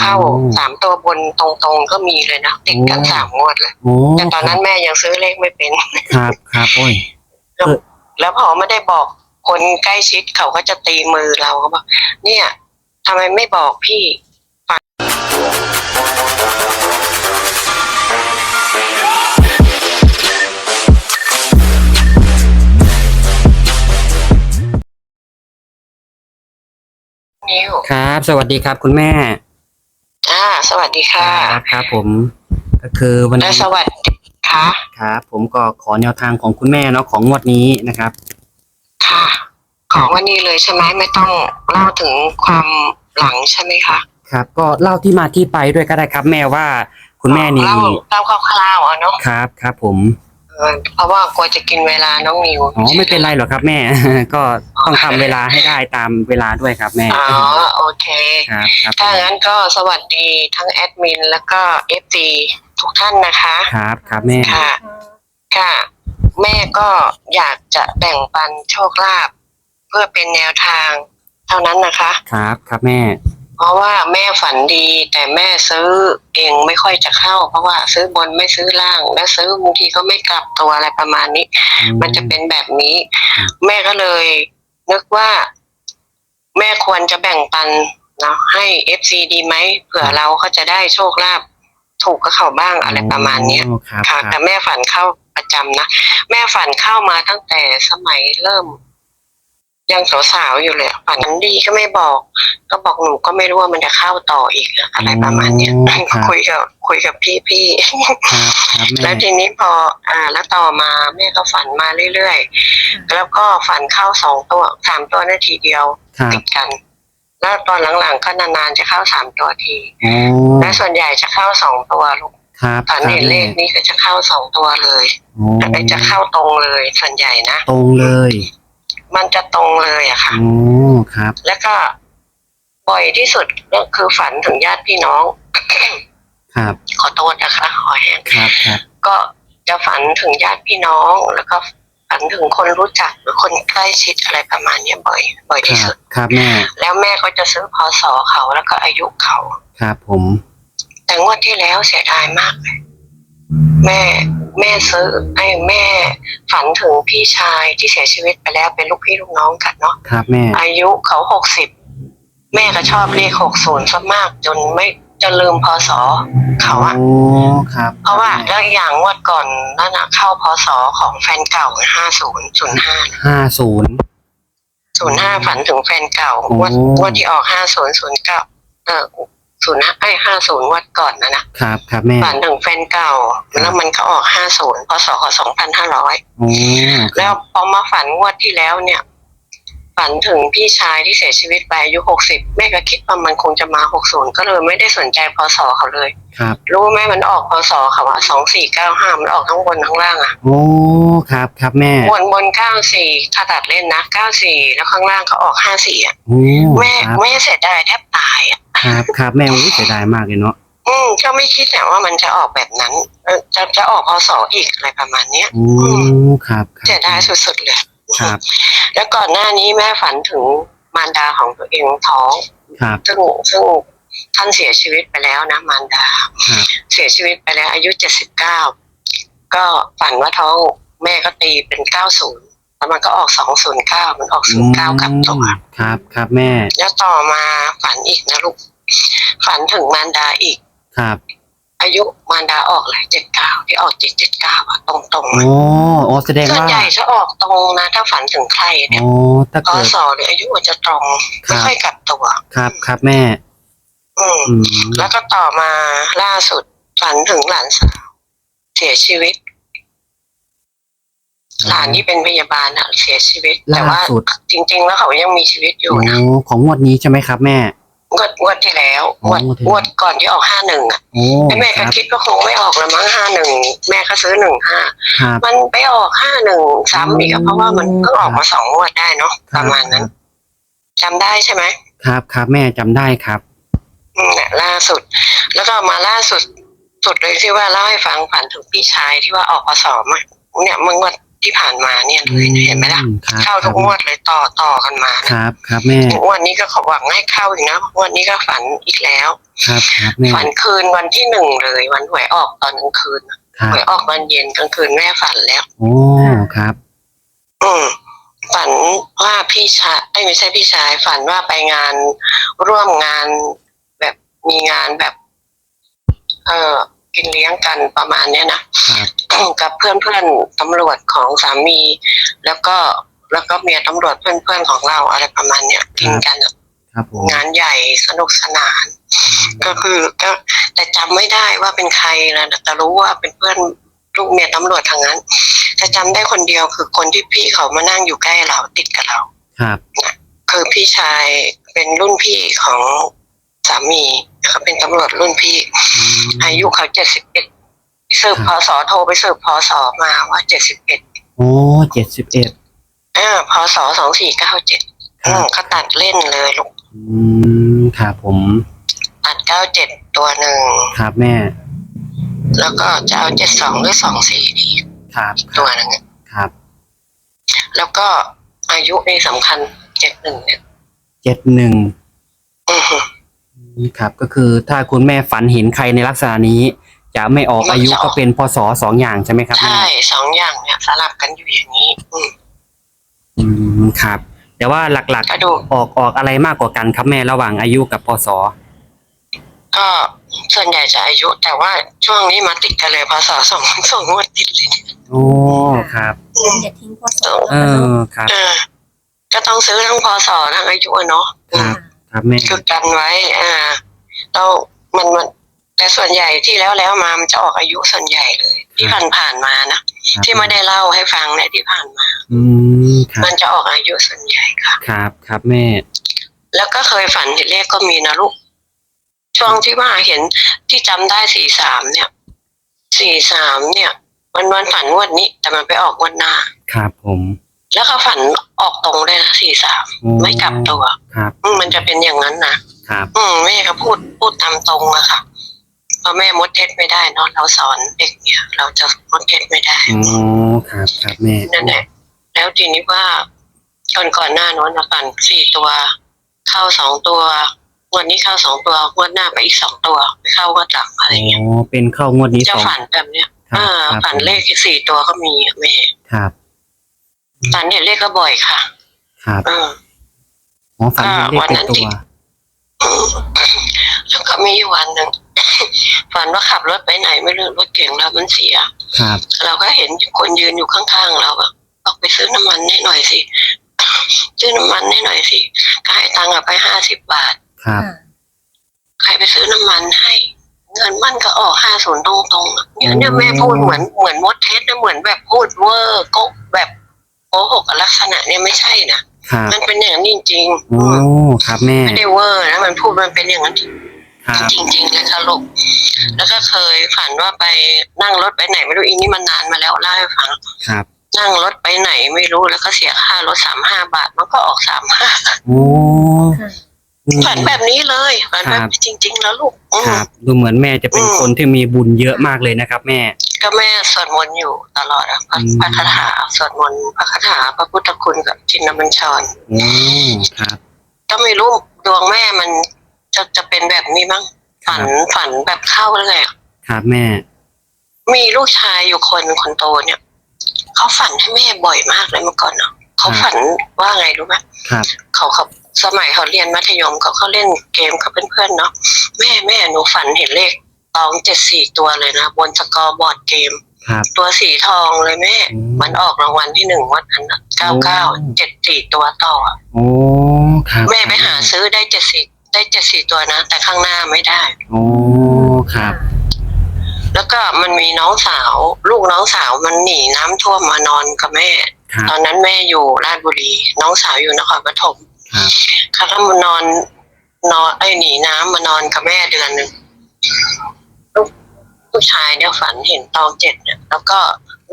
เข้าสามตัวบนตรงๆก็มีเลยนะติดกันสามงวดเลยโอ้แต่ตอนนั้นแม่ยังซื้อเลขไม่เป็น ครับครับโอ้ย แล้วพอไม่ได้บอกคนใกล้ชิดเขาก็จะตีมือเราเขาบอกเนี่ยทำไมไม่บอกพี่นิวครับ สวัสดีครับคุณแม่ อ่าสวัสดีค่ะครับครับผม ก็คือวันและนี้สวัสดีค่ะ ครับผมก็ขอแนวทางของคุณแม่เนาะของงวดนี้นะครับ ค่ะ ของวันนี้เลยใช่ไหมไม่ต้องเล่าถึงความหลังใช่ไหมคะครับ ก็เล่าที่มาที่ไปด้วยก็ได้ครับ แม่ว่าคุณแม่นี่เล่าเล่าคร่าวๆอะเนาะครับครับผม เออเพราะว่ากลัวจะกินเวลาน้องนิว อ๋อไม่เป็นไรหรอกครับแม่ ก็ต้องทำเวลาให้ได้ตามเวลาด้วยครับแม่ อ๋อโอเค ครับครับผถ้ามงั้นก็สวัสดีทั้งแอดมินแล้วก็เอฟซีทุกท่านนะคะ ครับครับแม่ ค่ะ ค่ะ แม่ก็อยากจะแบ่งปันโชคลาภเพื่อเป็นแนวทางเท่านั้นนะคะ ครับครับแม่ เพราะว่าแม่ฝันดี แต่แม่ซื้อเองไม่ค่อยจะเข้า เพราะว่าซื้อบนไม่ซื้อล่าง แล้วซื้อบางทีก็ไม่กลับตัวอะไรประมาณนี้ มันจะเป็นแบบนี้ครับแม่ก็เลยนึกว่า แม่ควรจะแบ่งปันเนาะให้เอฟซีดีไหมเผื่อเราเขาจะได้โชคลาภถูกกับเขาบ้างอะไรประมาณเนี้ยโอ้ครับค่ะคแต่รับแม่ฝันเข้าประจำนะ แม่ฝันเข้ามาตั้งแต่สมัยเริ่ม ยังสาวๆอยู่เลยฝันดีก็ไม่บอก ก็บอกหนูก็ไม่รู้ว่ามันจะเข้าต่ออีกอะอะไรประมาณเนี้ยอ๋อครับ คุยกับคุยกับพี่พี่ๆครับครับแม่แล้วทีนี้พออ่า แล้วต่อมาแม่ก็ฝันมาเรื่อยๆแล้วก็ฝันเข้าสองตัวสามตัวนาทีเดียวครับ ติดกัน แล้วตอนหลังๆก็นานๆจะเข้าสามตัวที โอ้และส่วนใหญ่จะเข้าสองตัวลูกครับตอนนี้ครับเลขนี้ก็จะเข้าสองตัวเลยโอ้แต่จะเข้าตรงเลยส่วนใหญ่นะ ตรงเลย มันจะตรงเลยอะค่ะโอ้ครับ แล้วก็บ่อยที่สุดก็คือฝันถึงญาติพี่น้อง ครับขอโทษนะคะขอแห้งครับครับก็จะฝันถึงญาติพี่น้องแล้วก็ฝันถึงคนรู้จักหรือคนใกล้ชิดอะไรประมาณเนี้ยบ่อย บ่อยคที่รัสุบด ครับแม่แล้วแม่ก็จะซื้อพศเขาแล้วก็อายุเขา ครับผมแต่งวดที่แล้วเสียดายมากเลย แม่แม่ซื้อไอ้แม่ฝันถึงพี่ชายที่เสียชีวิตไปแล้วเป็นลูกพี่ลูกน้องกันเนาะครับแม่ อายุเขาหกสิบแม่ก็ชอบเลขหกศูนย์ซะมาก จนไม่จะลืมพศเขาอะโอ้ครับ เพราะว่าแล้วอีกอย่างงวดก่อนนั่นอะเข้าพศของแฟนเก่าห้าศูนย์ศูนย์ห้าห้าศูนย์ ศูนย์ห้าฝันถึงแฟนเก่าโอ้ งวดงวดที่ออกห้าศูนย์ศูนย์เก้าเออ ศูนย์ห้าไอ้ห้าศูนย์งวดก่อนนะนะครับครับแม่ฝันถึงแฟนเก่า แล้วมันก็ออกห้าศูนย์พศสองพันห้าร้อยโอ้คแล้รัวบพอมาฝันงวดที่แล้วเนี่ย ฝันถึงพี่ชายที่เสียชีวิตไปอายุหกสิบแม่ก็คิดว่ามันคงจะมาหกศูนย์ก็เลยไม่ได้สนใจพศเขาเลย ครับรู้ไหมมันออกพศเขาอะสองสี่เก้าห้ามันออกทั้งบนทั้งล่างอะโอ้ครับครับแม่บนบนเก้าสี่ถ้าตัดเล่นนะเก้าสี่แล้วข้างล่างเขาออกห้าสี่อะโอ้แม่ครับแม่เสียดายแทบตายอะครับครับแม่โอ้เสียดายมากเลยเนาะอืมก็ไม่คิดแต่ว่ามันจะออกแบบนั้นเออจะจะออกพศอีกอะไรประมาณเนี้ยโอ้ครับครับ เสียดายสุดๆเลย ครับ แล้วก่อนหน้านี้แม่ฝันถึงมารดาของตัวเองท้องครับ ซึ่งซึ่งท่านเสียชีวิตไปแล้วนะ มารดา ครับ เสียชีวิตไปแล้ว อายุเจ็ดสิบเก้าก็ฝันว่าท้องแม่ก็ตีเป็นเก้าศูนย์แล้วมันก็ออกสองศูนย์เก้ามันออกศูนย์เก้ากลับตัว ครับ ครับแม่ แล้วต่อมาฝันอีกนะลูก ฝันถึงมารดาอีก ครับ อายุมารดาออกเลยเจ็ดเก้าที่ออกเจ็ดเจ็ดเก้าอะตรงตรงโอ้โอ้แสดงส่วนว่าใหญ่จะออกตรงนะถ้าฝันถึงใครเนี่ยโอ้ถ้าพเกิด ศหรืออายุมันจะตรงครัไม่บ ค่อยกลับตัว ครับครับแม่ อืม อืมแล้วก็ต่อมาล่าสุดฝันถึงหลานสาวเสียชีวิต หลานที่เป็นพยาบาลอะเสียชีวิต แต่ล่าว่าสุดจริง ๆ แล้วเขายังมีชีวิตอยู่โอ้นะของงวดนี้ใช่ไหมครับแม่ งวดงวดที่แล้วอ๋งอวดงวดที่งวดก่อนที่ออกห้าหนึ่งอะโอ้แต่แม่คก็รับคิดว่าคงไม่ออกละมั้งห้าหนึ่งแม่ก็ซื้อหนึ่งห้าครับ มันไปออกห้าหนึ่งซ้ำอีกอะเพราะว่ามันเพิ่งออกมาสองงวดได้เนาะประมาณนั้นจำได้ใช่ไหมครับครับแม่จำได้ครับ อืมเนี่ยล่าสุด แล้วก็มาล่าสุดสุดเลยที่ว่าเล่าให้ฟังฝันถึงพี่ชายที่ว่าออกพศมาเนี่ยเมื่องวด ที่ผ่านมาเนี่ยเลยเห็นไหมล่ะอืครับเข้าทุกงวดเลยต่อต่อกันมาครับ ครับแม่งวดนี้ก็ขอหวังให้เข้าอีกนะงวดนี้ก็ฝันอีกแล้ว ครับครับแม่ฝันคืนวันที่หนึ่งเลย วันหวยออกตอนกลางคืนน่ะครับหวยออกตอนเย็นกลางคืนแม่ฝันแล้วโอ้ครับ อืมฝันว่าพี่ชายเอ้ยไม่ใช่พี่ชาย ฝันว่าไปงานร่วมงานแบบมีงานแบบ เออ กินเลี้ยงกันประมาณเนี้ยนะ ครับกับเพื่อนเพื่อนๆตำรวจของสามี แล้วก็แล้วก็เมียตำรวจเพื่อนเพื่อนๆของเราอะไรประมาณเนี้ยกินกันอะครับผมงานใหญ่สนุกสนาน ก็คือก็แต่จำไม่ได้ว่าเป็นใครนะแต่รู้ว่าเป็นเพื่อนลูกเมียตำรวจทางนั้นแต่จำได้คนเดียวคือคนที่พี่เขามานั่งอยู่ใกล้เราติดกับเรา ครับคือพี่ชายเป็นรุ่นพี่ของ สามีเขาเป็นตำรวจรุ่นพี่มอายุเขาเจ็ดสิบเอ็ดสืบพศโทรไปสืบพศมาว่าเจ็ดสิบเอ็ดโอ้เจ็ดสิบเอ็ดอ่าพศสองสี่เก้าเจ็ดครับเขาตัดเล่นเลยลูกอืมครับผม ตัดเก้าเจ็ดตัวหนึ่งครับแม่ แล้วก็จะเอาเจ็ดสองหรือสองสี่ดีครับคตัรัวบหนึ่งครับ แล้วก็อายุนี่สำคัญเจ็ดหนึ่งเนี่ยเจ็ดหนึ่ง อือฮึครับก็คือถ้าคุณแม่ฝันเห็นใครในลักษณะนี้ จะไม่ออกอายุก็เป็นพศสองอย่างใช่ไหมครับแม่ใช่สองอย่างเนี่ยสลับกันอยู่อย่างนี้ อืมอืมครับ แต่ว่าหลักก็ดูๆออกออกอะไรมากกว่ากันครับแม่ระหว่างอายุกับพศก็ส่วนใหญ่จะอายุ แต่ว่าช่วงนี้มาติดกันเลยพศสองสองงวดติดเลยโอ้ครับอืมอย่าทิ้งพอสเออครับเออก็ต้องซื้อทั้งพศทั้งอายุอะเนาะอืครัมบ ครับแม่ คือกันไว้ อ่าเรามันมัน แต่ส่วนใหญ่ที่แล้วแล้วมามันจะออกอายุส่วนใหญ่เลย ที่ผ่านผ่านๆมานะที่ไม่ได้เล่าให้ฟังเนี่ยที่ผ่านมา อืมครัมับนจะออกอายุส่วนใหญ่ค่ะ ครับครับแม่ แล้วก็เคยฝันเห็นเลขก็มีนะลูก ช่วงที่ว่าเห็นที่จำได้สี่สามเนี่ยสี่สามเนี่ย มันวันฝันงวดนี้ แต่มันไปออกงวันหน้า ครับผม แล้วก็ฝันออกตรงเลยนะสี่สามโอ้ไม่กลับตัวครับ อืมมันจะเป็นอย่างนั้นนะครับ อืมแม่ก็พูดพูดตามตรงอะค่ะเพราะแม่มดเท็จไม่ได้เนาะเราสอนเด็กเนี่ย เราจะมดเท็จไม่ได้โอ้ครับ ครับแม่ นั่นแหละแล้วทีนี้ว่าก่อนก่อนหน้านั้นนะฝันสี่ตัว เข้าสองตัวงวันนี้เข้าสองตัวงวันหน้าไปอีกสองตัวไปเข้าก็จับอะไรโอ้เงี้ยเป็นเข้างวดนี้จะสอง ฝันแบบเนี้ยครับอ่าครับ ฝันเลขสี่ตัวก็มีอะแม่ ครับ ฝันเห็นเลขก็บ่อยค่ะ ครับอืม อ๋อฝันเห็นเลขวันเป็นั้นนตัที่วอืมแล้วก็มีอยู่วันหนึ่ง ฝันว่าขับรถไปไหนไม่รู้รถเก่งเรามันเสีย ครับ เราก็เห็นคนยืนอยู่ข้างๆเราอะบอกไปซื้อน้ำมันให้หน่อยสิ ซื้อน้ำมันให้หน่อยสิก็ให้ตังค์อะไปห้าสิบบาท ครับ ใครไปซื้อน้ำมันให้ เงินมันก็ออกห้าศูนย์ตรงๆอะเนี่ยเนี่ยแม่พูดเหมือนเหมือนมดเทสนะเหมือนแบบพูดเวอร์โก็แบบ โกหกลักษณะเนี่ยไม่ใช่นะ ครับมันเป็นอย่างนั้นจริงๆโอ้ครับแม่ ไม่ได้เวอร์นะมันพูดมันเป็นอย่างนั้นครับ จริงๆเลยค่ะลูกแล้วก็เคยฝันว่าไปนั่งรถไปไหนไม่รู้อีนี่มันนานมาแล้วเล่าให้ฟัง ครับ นั่งรถไปไหนไม่รู้แล้วก็เสียค่ารถสามห้าบาท มันก็ออกสามห้าโอ้อืม ฝันแบบนี้เลยฝันแบบครับนี้จริง ๆ แล้วลูกอืม ครับดูเหมือนแม่จะเป็นอืม คนที่มีบุญเยอะมากเลยนะครับ แม่ ก็แม่สวดมนต์อยู่ตลอดอะพระอืม พระคาถาสวดมนต์พระคาถาพระพุทธคุณกับจินบัญชรโอ้ครับ ก็ไม่รู้ดวงแม่มันจะจะเป็นแบบนี้มั้งฝันฝันแบบเข้าเลยอะครับแม่ มีลูกชายอยู่คนคนโตเนี่ยเขาฝันให้แม่บ่อยมากเลยเมื่อก่อนเนาะเขาฝันว่าไงรู้ไหมครับ เขาเขาสมัยเขาเรียนมัธยมเขาเขาเล่นเกมกับเพื่อนๆเนาะแม่แม่หนูฝันเห็นเลข ตองเจ็ดสี่ตัวเลยนะบนสกอร์บอร์ดเกม ครับ ตัวสีทองเลยแม่ อืม มันออกรางวัลที่หนึ่งวันนั้นเก้าเก้าเจ็ดสี่ตัวต่ออะโอ้ครับแม่ไปหาซื้อได้เจ็ดสี่ได้เจ็ดสี่ตัวนะ แต่ข้างหน้าไม่ได้ โอ้ครับ แล้วก็มันมีน้องสาว ลูกน้องสาวมันหนีน้ำท่วมมานอนกับแม่ ครับตอนนั้นแม่อยู่ราชบุรี น้องสาวอยู่นครปฐมครับ เขาก็มานอนนอนไอ้ยหนีน้ำมานอนกับแม่เดือนหนึ่งลูก ผู้ชายเนี่ยฝันเห็นตองเจ็ดเนี่ยแล้วก็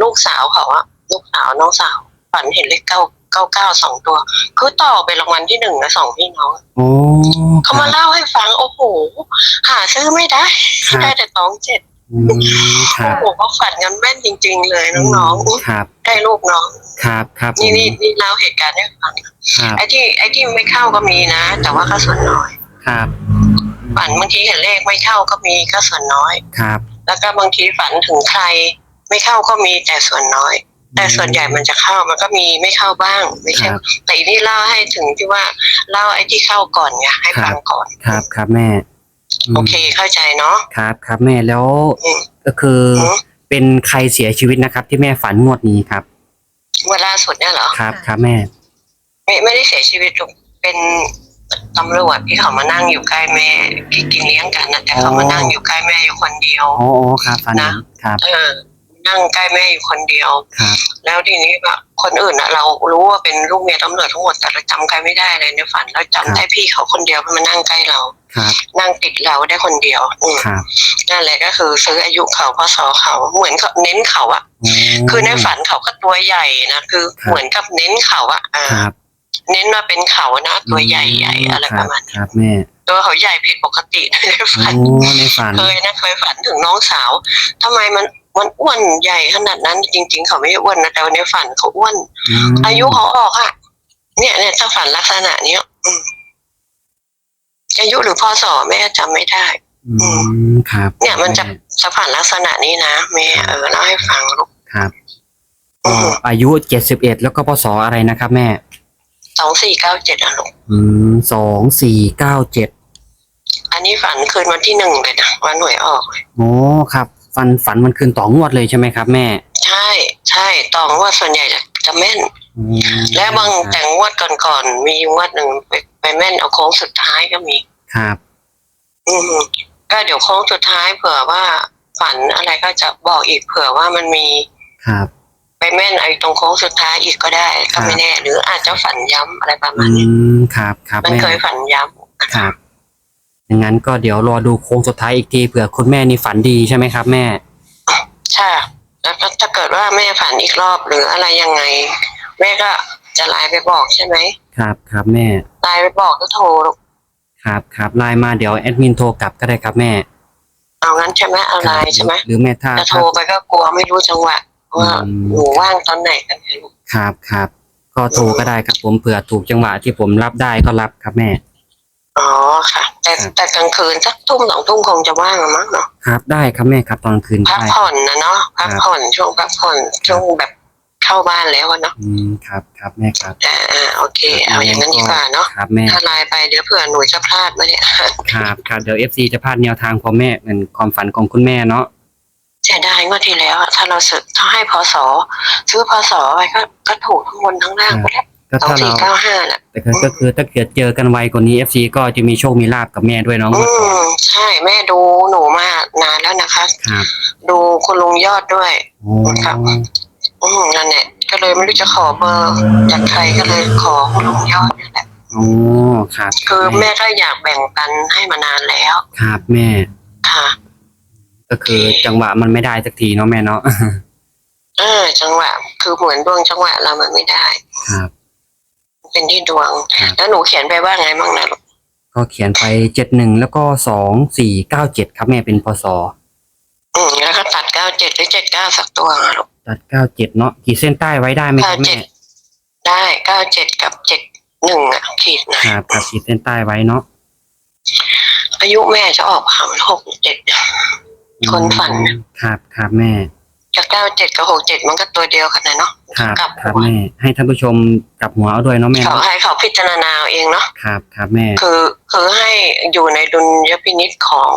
ลูกสาวเขาอะลูกสาวน้องสาว ฝันเห็นเลขเก้าเก้าเก้าสองตัวคือต่อไปรางวัลที่หนึ่งนะสองพี่น้องโอ้เขามาเล่าให้ฟังโอ้โหหาซื้อไม่ได้ครับได้แต่ตองเจ็ดอืมคโอ้รับ โหเขาฝันกันแม่นจริง ๆ เลยน้องๆครับ ได้ลูกน้องครับ ครับผมนี่นี่นี่เล่าเหตุการณ์ให้ฟังครับ ไอ้ที่ไอ้ที่ไม่เข้าก็มีนะ แต่ว่าก็ส่วนน้อย ครับเอฝันบางทีเห็นเลขไม่เข้าก็มีก็ส่วนน้อย ครับ แล้วก็บางทีฝันถึงใคร ไม่เข้าก็มีแต่ส่วนน้อย แต่ส่วนใหญ่มันจะเข้ามันก็มีไม่เข้าบ้างไม่คใช่รับแต่นี่เล่าให้ถึงที่ว่าเล่าไอ้ที่เข้าก่อนไงให้ฟังก่อน ครับครับแม่มโอเคเข้าใจเนาะครับครับแม่แล้วอืมก็คืออมเป็นใครเสียชีวิตนะครับ ที่แม่ฝันงวดนี้ครับเวลาสุดเนี่ยเหรอครับครับแม่ ไม่ไม่ได้เสียชีวิตหรอกเป็น ตำรวจที่เขามานั่งอยู่ใกล้แม่ที่กินเลี้ยงกันนะแต่เขามานั่งอยู่ใกล้แม่อยู่คนเดียวอ๋ออ๋อครับฝันนะครับ เออ นั่งใกล้แม่อยู่คนเดียวครับ แล้วทีนี้แบบคนอื่นอะเรารู้ว่าเป็นลูกเมียตำรวจทั้งหมดแต่เราจำใครไม่ได้เลยในฝันเราจำได้พี่เขาคนเดียวมานั่งใกล้เรา ครับนั่งติดเราได้คนเดียวอืมครับนั่นแหละก็คือซื้ออายุเขาพศเขาเหมือนกับเน้นเขาอะอ๋อคือในฝันเขาก็ตัวใหญ่นะคือครับเหมือนกับเน้นเขาอะอ่า ครับ เน้นมาเป็นเขานะ ตัวใหญ่ๆ อะไรประมาณคนี้รับแม่ ตัวเขาใหญ่ผิดปกติในโอ้ฝันในฝัน เคยนะเคยฝันถึงน้องสาวทำไมมันมันอ้วนใหญ่ขนาดนั้น จริง ๆ เขาไม่ได้อ้วนนะแต่ว่าในฝันเขาอ้วนมอายุเขาออกอะเนี่ยเนี่ยถ้าฝันลักษณะเนี้ยอืมอายุหรือพศแม่จำไม่ได้อืมครับ เนี่ยมันจะแจะฝันลักษณะนี้นะแม่เออเล่าให้ฟังลูกครับอืก็มอายุเจ็ดสิบเอ็ดแล้วก็พศอะไรนะครับแม่ สองสี่เก้าเจ็ดอะลูกอืมสองสี่เก้าเจ็ดอันนี้ฝันคืนวันที่หนึ่งเลยนะวันหน่วยออกเลยโอ้ครับ ฝันฝันมันคืนต่องวดเลยใช่ไหมครับ แม่ใช่ ใช่ตองว่าส่วนใหญ่จะจะแม่น อืมและบางแต่งวดก่อนๆมีงวดหนึ่งไปไปแม่นเอาโค้งสุดท้ายก็มี ครับ อืมก็เดี๋ยวโค้งสุดท้ายเผื่อว่าฝันอะไรก็จะบอกอีกเผื่อว่ามันมีครับ ไปแม่นไอ้ตรงโค้งสุดท้ายอีกก็ได้ก็ไม่แน่ หรืออาจจะฝันย้ำอะไรประอืมาณนี้มครับครับมันแม่เคยฝันย้ครับอย่างนั้นก็เดี๋ยวรอดูโค้งสุดท้ายอีกทีเผื่อคุณแม่นี่ฝันดีใช่ไหมครับ แม่ำใช่แล้วก็ถ้าเกิดว่าแม่ฝันอีกรอบหรืออะไรยังไง แม่ก็จะไลน์ไปบอกใช่ไหมครับครับแม่ ไลน์ไปบอกก็โทรลูกครับครับไลน์มาเดี๋ยวแอดมินโทรกลับก็ได้ครับแม่เอางั้นใช่ไหมเอาไลน์ใช่ไหมหรือแม่ถ้าจะโทรถ้าไปก็กลัวไม่รู้จังหวะ ว่าอืมหนูว่างตอนไหนกันเนี่ยลูกครับครับก็โทรก็ได้ครับ ผมเผื่อถูกจังหวะที่ผมรับได้ก็รับครับแม่ อ๋อค่ะ แต่ครับ แต่กลางคืนสักทุ่มสองทุ่มคงจะว่างอะมั้งเนาะครับได้ครับแม่ครับตอนคืนพักได้ ผ่อนนะเนาะพักครับ ผ่อนช่วงพักผ่อนช่วงแบบเข้าบ้านแล้วอะเนาะอืมครับครับแม่ครับอ่าอ่าโอเค เอาอย่างนั้นดีกว่าเนาะครับแม่ถ้าไลน์ไปเดี๋ยวเผื่อหนูจะพลาดมาเนี่ยครับครับเดี๋ยวเอฟซีจะพลาดแนวทางของแม่เหมือนความฝันของคุณแม่เนาะเสี ยดายงวดที่แล้วอะถ้าเราซื้อถ้าให้พศซื้อพศไปก็ก็ถูกทั้งบนทั้งล่างไปแล้วก็สองถ้าสี่เราเก้าห้าน่ะ แต่ก็ก็คือถ้าเกิดเจอกันไวกว่านี้เอฟซีก็จะมีโชคมีลาบกับแม่ด้วยเนาะอืมใช่แม่ดูหนูมานานแล้วนะคะ ครับดูคุณลุงยอดด้วย โอ้ครับ อืมนั่นแหละก็เลยไม่รู้จะขอเบอร์จากใครก็เลยขอคุณลุงยอดนี่แหละโอ้ครับคือแม่ก็อยากแบ่งปันให้มานานแล้ว ครับแม่ ค่ะ ก็คือจังหวะมันไม่ได้สักทีเนาะแม่เนาะเออจังหวะ คือเหมือนดวงจังหวะเรามันไม่ได้ครับมันเป็นที่ดวงครับแล้วหนูเขียนไปว่าไงบ้างนะลูกก็เขียนไปเจ็ดหนึ่งแล้วก็สองสี่เก้าเจ็ดครับแม่เป็นพศอืมแล้วก็ตัดเก้าเจ็ดหรือเจ็ดเก้าสักตัวนะลูกตัดเก้าเจ็ดเนาะขีดเส้นใต้ไว้ได้ไหมคเก้ารับเจ็แม่ดได้เก้าเจ็ดกับเจ็ดหนึ่งอะขีดนะครับครับขีดเส้นใต้ไว้เนาะอายุแม่จะออกผ่านหกเจ็ด คนฝันครับครับแม่กับเก้าเจ็ดกับหกเจ็ดมันก็ตัวเดียวกันนะเนาะครับกลับครับหัวแม่ ให้ท่านผู้ชมกลับหัวเอาด้วยเนาะแม่เขาเนาะให้เขาพิจารณาเอาเองเนาะครับครับแม่ คือคือให้อยู่ในดุลยพินิจของ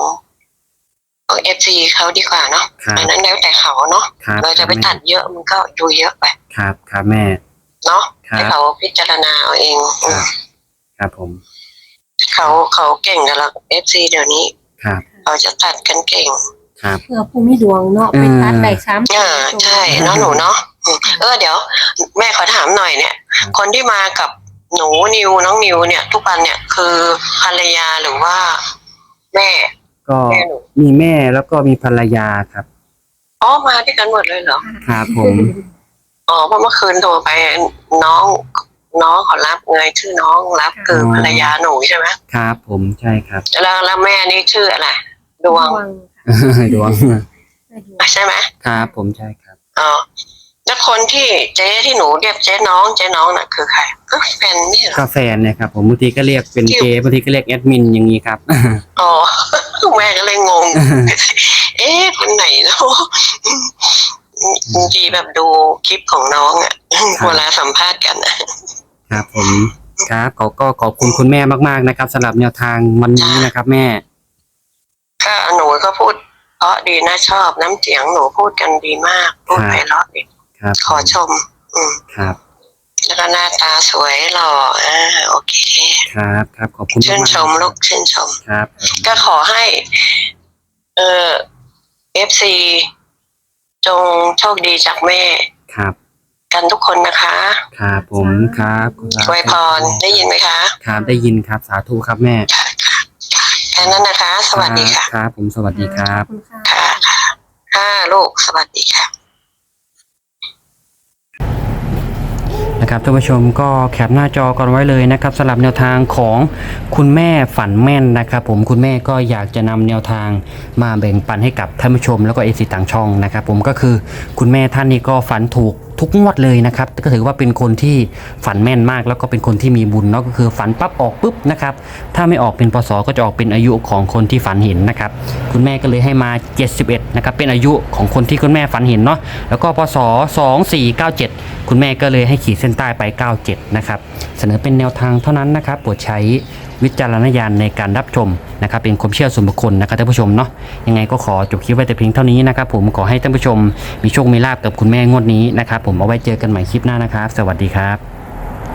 ของเอฟซีเขาดีกว่าเนาะครับ อันนั้นแล้วแต่เขาเนาะครับเราจะไปตัดเยอะมันก็ดูเยอะไปครับครับแม่ เนาะครับ ให้เขาพิจารณาเอาเองคอืรัมบครับผมเขาเขาเก่งกันแล้วเอฟซีเดี๋ยวนี้ ครับ เขาจะตัดกันเก่ง ครับ เพื่อผู้มีดวงเนาะไปตัดได้สามเออใช่เนาะหนูเนาะอืมเออเดี๋ยว แม่ขอถามหน่อยเนี่ย ครับ คนที่มากับหนูนิวน้องนิวเนี่ย ทุกวันเนี่ยคือภรรยาหรือว่า แม่ก็แม่หนูมีแม่แล้วก็มีภรรยาครับ อ๋อมาด้วยกันหมดเลยเหรอครับผม อ๋อเพราะเมื่อคืนโทรไปน้อง น้องเขารับไงชื่อน้องรับคือภรรยาหนูใช่ไหมครับผมใช่ครับ แล้วแล้วแม่นี่ชื่ออะไรดวง ดวงค่ะใช่ไหมครับผมใช่ครับอ๋อแล้วคนที่เจ๊ที่หนูเรียกเจ๊น้องเจ๊น้องน่ะคือใครก็แฟนนี่เหรอกาแฟนเนี่ยครับผมบางทีก็เรียกเป็นเจบางทีก็เรียกแอดมินอย่างนี้ครับอ๋อแม่ก็เลยงง เอ๊ะคนไหนเนาะบางทีแบบดูคลิปของน้องอะครับเวลาสัมภาษณ์กันอะครับผมครับขอก็ขอบคุณคุณแม่มากๆนะครับสำหรับแนวทางวันนี้นะครับ แม่ ก็หนูก็พูดเพราะดีนะชอบน้ำเสียงหนูพูดกันดีมาก พูดครับไพเราะดีครับขอชม อืมครับแล้วก็หน้าตาสวยหล่ออ่าโอเคครับครับขอบคุณชื่นมากๆชมลูกชื่นชม ครับก็ขอให้ เอ่อเอฟซีจงโชคดีจากแม่ ครับกันทุกคนนะคะครับผมครับอวยพรได้ยินไหมคะ ครับได้ยินครับสาธุครับแม่ ค่ะ ค่ะค่ะแค่นั้นนะคะ สวัสดีค่ะ ครับผมสวัสดีครับ ขอณค่ะ ค่ะค่ะค่ะลูกสวัสดีค่ะ นะครับท่านผู้ชมก็แคปหน้าจอกันไว้เลยนะครับสำหรับแนวทางของคุณแม่ฝันแม่นนะครับผมคุณแม่ก็อยากจะนำแนวทางมาแบ่งปันให้กับท่านผู้ชมแล้วก็เอซีต่างช่องนะครับผมก็คือคุณแม่ท่านนี้ก็ฝันถูก ทุกงวดเลยนะครับก็ถือว่าเป็นคนที่ฝันแม่นมาก แล้วก็เป็นคนที่มีบุญเนาะก็คือฝันปั๊บออกปุ๊บนะครับถ้าไม่ออกเป็นปศก็จะออกเป็นอายุของคนที่ฝันเห็นนะครับคุณแม่ก็เลยให้มา 71นะครับเป็นอายุของคนที่คุณแม่ฝันเห็นเนาะแล้วก็ปศ2497 คุณแม่ก็เลยให้ขีดเส้นใต้ไป 97นะครับเสนอเป็นแนวทางเท่านั้นนะครับโปรดใช้ วิจารณญาณในการรับชมนะครับเป็นความเชื่อส่วนบุคคลนะครับท่านผู้ชมเนาะยังไงก็ขอจบคลิปไว้แต่เพียงเท่านี้นะครับผมขอให้ท่านผู้ชมมีโชคมีลาบกับคุณแม่งวดนี้นะครับผมเอาไว้เจอกันใหม่คลิปหน้านะครับ สวัสดีครับ